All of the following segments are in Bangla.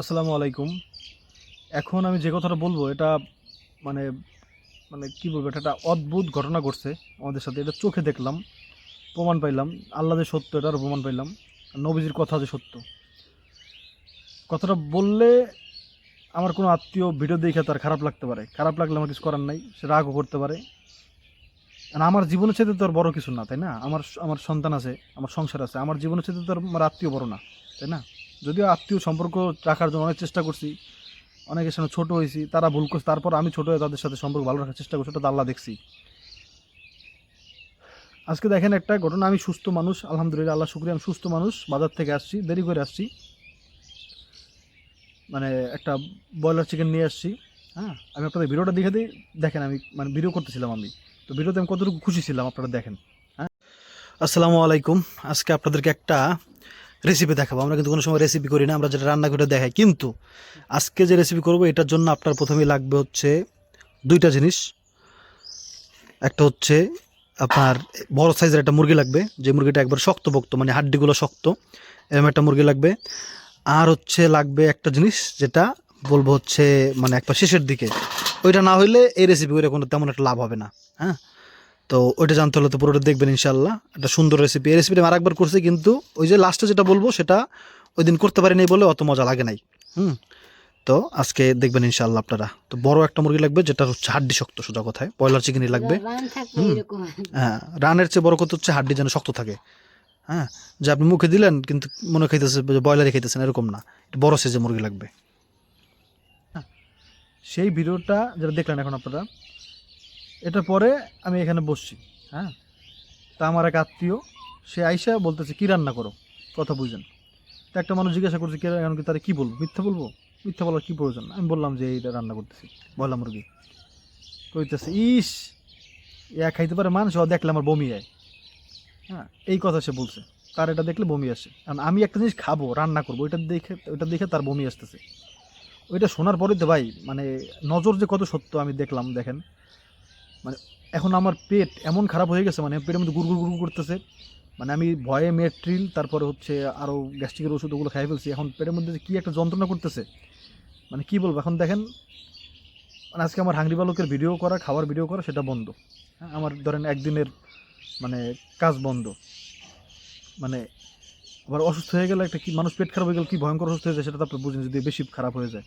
আসসালামু আলাইকুম। এখন আমি যে কথাটা বলব, এটা মানে মানে কি বলব, এটা একটা অদ্ভুত ঘটনা ঘটছে আমাদের সাথে। এটা চোখে দেখলাম, প্রমাণ পাইলাম। আল্লাহ যে সত্য, এটারও প্রমাণ পাইলাম। নবীজির কথা যে সত্য। কথাটা বললে আমার কোনো আত্মীয় ভিডিও দেখে তার খারাপ লাগতে পারে। খারাপ লাগলে আমার কিছু করার নাই, সে রাগও করতে পারে। আর আমার জীবনের চাইতে তো আর বড় কিছু না, তাই না? আমার আমার সন্তান আছে, আমার সংসার আছে, আমার জীবনের চাইতে তো আর আমার আত্মীয় বড় না, তাই না? যদিও আত্মীয় সম্পর্ক রাখার জন্য অনেক চেষ্টা করছি। অনেকের সামনে ছোট হয়েছি, তারা ভুল করছে, তারপর আমি ছোট হয়ে তাদের সাথে সম্পর্ক ভালো রাখার চেষ্টা করছি ওটা আল্লাহ দেখছি। আজকে দেখেন একটা ঘটনা, আমি সুস্থ মানুষ, আলহামদুলিল্লাহ, আল্লাহ শুক্রিয়া, আমি সুস্থ মানুষ, বাজার থেকে আসছি, দেরি করে আসছি। মানে একটা ব্রয়লার চিকেন নিয়ে আসছি হ্যাঁ আমি আপনাদের ভিডিওটা দেখে দিই, দেখেন আমি মানে ভিডিও করতেছিলাম আমি। তো ভিডিওতে আমি কতটুকু খুশি ছিলাম, আপনারা দেখেন হ্যাঁ। আসসালামু আলাইকুম, আজকে আপনাদেরকে একটা রেসিপি দেখাবো। আমরা কিন্তু কোনো সময় রেসিপি করি না, আমরা যেটা রান্না করে দেখাই। কিন্তু আজকে যে রেসিপি করব, এটার জন্য আপনার প্রথমেই লাগবে হচ্ছে দুইটা জিনিস। একটা হচ্ছে আপনার বড় সাইজের একটা মুরগি লাগবে, যে মুরগিটা একবার শক্ত পোক্ত মানে হাড্ডিগুলো শক্ত, এরকম একটা মুরগি লাগবে। আর হচ্ছে লাগবে একটা জিনিস, যেটা বলব হচ্ছে মানে একবার শেষের দিকে। ওইটা না হইলে এই রেসিপি করে কোনো তেমন একটা লাভ হবে না হ্যাঁ? তো ওইটা জানতে হলে তো পুরোটা দেখবেন ইনশাল্লাহ একটা সুন্দর রেসিপি এই রেসিপিটা আমি আরেকবার করছি কিন্তু ওই যে লাস্টে যেটা বলব সেটা ওই দিন করতে পারিনি বলে অত মজা লাগে নাই। হুম? তো আজকে দেখবেন ইনশাল্লাহ আপনারা। তো বড় একটা মুরগি লাগবে যেটা হচ্ছে হাড্ডি শক্ত সোজা কথায়। ব্রয়লার চিকেনই লাগবে। হুম। হ্যাঁ রানের চেয়ে বড় কথা হচ্ছে হাড্ডি যেন শক্ত থাকে। হ্যাঁ যে আপনি মুখে দিলেন কিন্তু মনে খাইতেছে ব্রয়লারই খাইতেছেন এরকম না। একটু বড় সাইজের মুরগি লাগবে। হ্যাঁ, সেই ভিডিওটা যেটা দেখলেন এখন আপনারা এটার পরে আমি এখানে বসছি হ্যাঁ? তা আমার এক আত্মীয়, সে আইসা বলতেছে, কী রান্না করো? কথা বুঝেন। তা একটা মানুষ জিজ্ঞাসা করছে, কি এখন কি তারা কী বলব? মিথ্যা বলব? মিথ্যা বলার কী প্রয়োজন? আমি বললাম যে, এইটা রান্না করতেছি বললাম মুরগি। কইতেছে, ইস ইয়া খাইতে পারে মানুষ, ও দেখলে আমার বমি যায় হ্যাঁ এই কথা সে বলছে। তার এটা দেখলে বমি আসে। কারণ আমি একটা জিনিস খাব, রান্না করব, ওইটা দেখে ওইটা দেখে তার বমি আসতেছে। ওইটা শোনার পরে তো ভাই মানে নজর যে কত সত্য আমি দেখলাম, দেখেন। মানে এখন আমার পেট এমন খারাপ হয়ে গেছে মানে পেটের মধ্যে গুড় গুড় করতেছে। মানে আমি ভয়ে মেট্রিল, তারপরে হচ্ছে আরও গ্যাস্ট্রিকের ওষুধ ওগুলো খাই ফেলছি। এখন পেটের মধ্যে কী একটা যন্ত্রণা করতেছে মানে কি বলব? এখন দেখেন মানে আজকে আমার হাংরি বালকের ভিডিও করা, খাওয়ার ভিডিও করা, সেটা বন্ধ। হ্যাঁ আমার ধরেন একদিনের মানে কাজ বন্ধ। মানে আবার অসুস্থ হয়ে গেলে একটা কি, মানুষ পেট খারাপ হয়ে গেলে কি ভয়ঙ্কর অসুস্থ হয়ে যায়, সেটা তো বুঝেন, যদি বেশি খারাপ হয়ে যায়।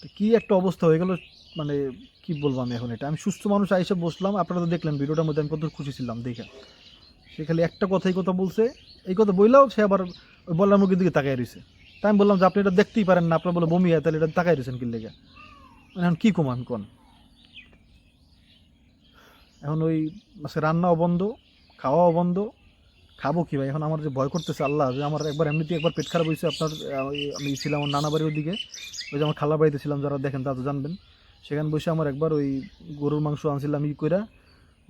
তো কী একটা অবস্থা হয়ে গেল মানে কি বলব আমি এখন এটা? আমি সুস্থ মানুষ আইসে বসলাম, আপনারা তো দেখলেন ভিডিওটার মধ্যে আমি কত খুশি ছিলাম দেখে সে খালি একটা কথাই কথা বলছে, এই কথা বললেও সে আবার ওই বললাম মুখের দিকে তাকাই রয়েছে। তাই আমি বললাম যে, আপনি এটা দেখতেই পারেন না, আপনার বলে বমি হয়, তাহলে এটা তাকাই রয়েছেন কি লেগে? মানে এখন কী কমান কোন? এখন ওই আজকে রান্নাও বন্ধ, খাওয়াও বন্ধ। খাব কি ভাই? এখন আমার যে ভয় করতেছে আল্লাহ, যে আমার একবার এমনিতেই একবার পেট খারাপ হয়েছে আপনার আমি ছিলাম আমার নানা বাড়ির ওদিকে। ওই যে আমার খালা বাড়িতে ছিলাম, যারা দেখেন তারা তো জানবেন। সেখানে বসে আমার একবার ওই গরুর মাংস আনছিলাম ই কইরা,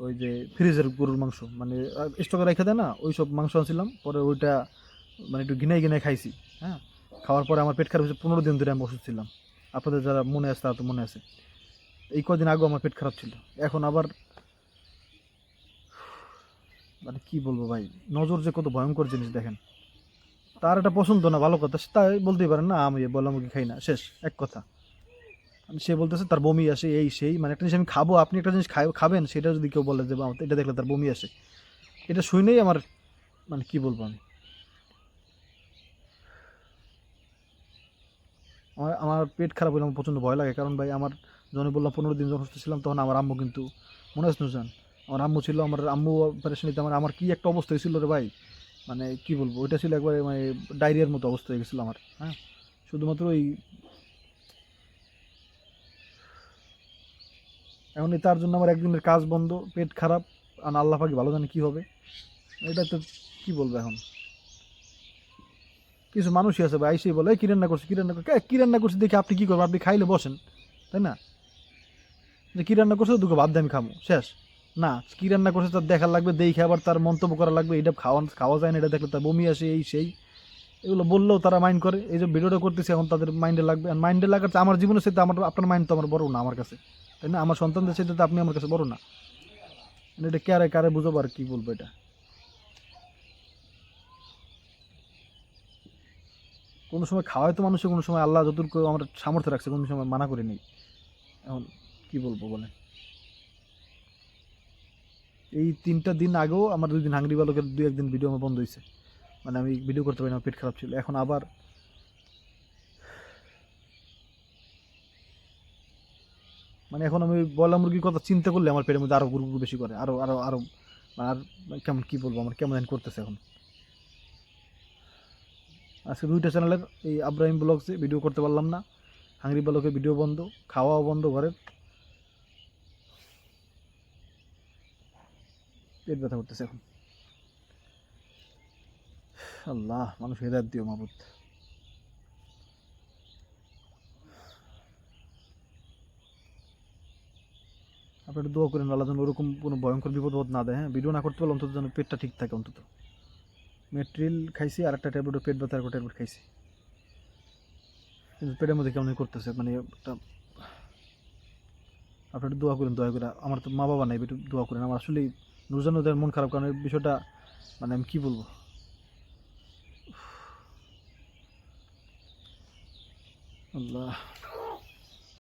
ওই যে ফ্রিজের গরুর মাংস মানে স্টকে রেখে দেয় না ওই সব মাংস আনছিলাম, পরে ওইটা মানে একটু ঘিনাই গিনাই খাইছি হ্যাঁ? খাওয়ার পরে আমার পেট খারাপ হয়েছে, পনেরো দিন ধরে আমি ওষুধ ছিলাম। আপনাদের যারা মনে আছে তারা তো মনে আছে। এই কদিন আগেও আমার পেট খারাপ ছিল। এখন আবার মানে কি বলব ভাই, নজর যে কত ভয়ঙ্কর জিনিস দেখেন। তার এটা পছন্দ না, ভালো কথা তাই বলতেই পারেন না, আমি বললাম কি খাই না। শেষ, এক কথা। সে বলতেছে, তার বমি আসে, এই সেই। মানে একটা জিনিস আমি খাব, আপনি একটা জিনিস খাই- খাবেন, সেটা যদি কেউ বলে যে এটা দেখলে তার বমি আসে। এটা শুনেই আমার মানে কি বলব আমি? আমার আমার পেট খারাপ হলে আমার প্রচণ্ড ভয় লাগে। কারণ ভাই, আমার যখন বললাম পনেরো দিন যখন ছিলাম, তখন আমার আম্মু কিন্তু, মনে আছে নুজান আমার আম্মু ছিল, আমার আম্মু অপারেশনিতে আমার আমার কি একটা অবস্থা হয়েছিল রে ভাই? মানে কি বলব? ওইটা ছিল একবারে মানে ডায়রিয়ার মতো অবস্থা হয়ে গেছিল আমার হ্যাঁ? শুধুমাত্র ওই এখন তার জন্য আমার একদিনের কাজ বন্ধ পেট খারাপ আর আল্লাহ পাকি ভালো জানে কী হবে। এটা তো কী বলব এখন? কিছু মানুষই আছে ভাই আইসেই বলে "এই, কি রান্না করছে? কি রান্না করছে? কি রান্না করছে দেখি আপনি কী করবেন? আপনি খাইলে বসেন। তাই না? যে কী রান্না করছে দুটো ভাত দিয়ে আমি খাব শেষ। না কী রান্না করছে তার দেখা লাগবে দেখে আবার তার মন্তব্য করা লাগবে এটা খাওয়া খাওয়া যায় না এটা দেখলে তার বমি আসে এই সেই। এগুলো বললেও তারা মাইন্ড করে এই যে ভিডিওটা করতেছি এখন তাদের মাইন্ডে লাগবে। আর মাইন্ডে লাগার আমার জীবনের সাথে আমার আপনার মাইন্ড তো আমার বড় না আমার কাছে। তাই না, আমার সন্তানদের সাথে তো আপনি আমার কাছে বড় না। মানে এটা কারে কারে বুঝব আর কী বলব এটা? কোনো সময় খাওয়াই তো মানুষের কোনো সময় আল্লাহ যতটুকু আমার সামর্থ্য রাখছে, কোনো সময় মানা করে নেই এখন কি বলব বলেন? এই তিনটা দিন আগেও আমার দুই দিন হাঙ্গরি বালকের দুই একদিন ভিডিও আমার বন্ধ হয়েছে মানে আমি ভিডিও করতে পারি না পেট খারাপ ছিল। এখন আবার মানে এখন আমি বয়লা মুরগির কথা চিন্তা করলে আমার পেটের মধ্যে আরও গুরু বেশি করে আরও আরও আরও আর কেমন কী বলব আমার, কেমন করতেছে এখন। আজকে দুইটা চ্যানেলের এই আব্রাহিম ব্লগসে ভিডিও করতে পারলাম না। হাঙ্গরি ব্লকের ভিডিও বন্ধ, খাওয়াও বন্ধ ঘরের। পেট ব্যথা করতেছে এখন। আল্লাহ, মানুষ হেদায়ত দিও মাহবুদ আপনি একটু দোয়া করেন, আল্লাহ যেন ওরকম কোনো ভয়ঙ্কর বিপদ না দেয় হ্যাঁ? ভিডিও না করতে পারলে অন্তত যেন পেটটা ঠিক থাকে অন্তত। মেট্রিল খাইছি আর একটা ট্যাবলেট পেট ব্যথার একটা ট্যাবলেট খাইছি। কিন্তু পেটের মধ্যে কেমন করতেছে মানে একটা আপনি একটু দোয়া করেন, দয়া করে। আমার তো মা বাবা নাই, একটু দোয়া করেন। আমার আসলে নুরজান ওদের মন খারাপ, কারণ বিষয়টা মানে আমি কি বলব? আল্লাহ।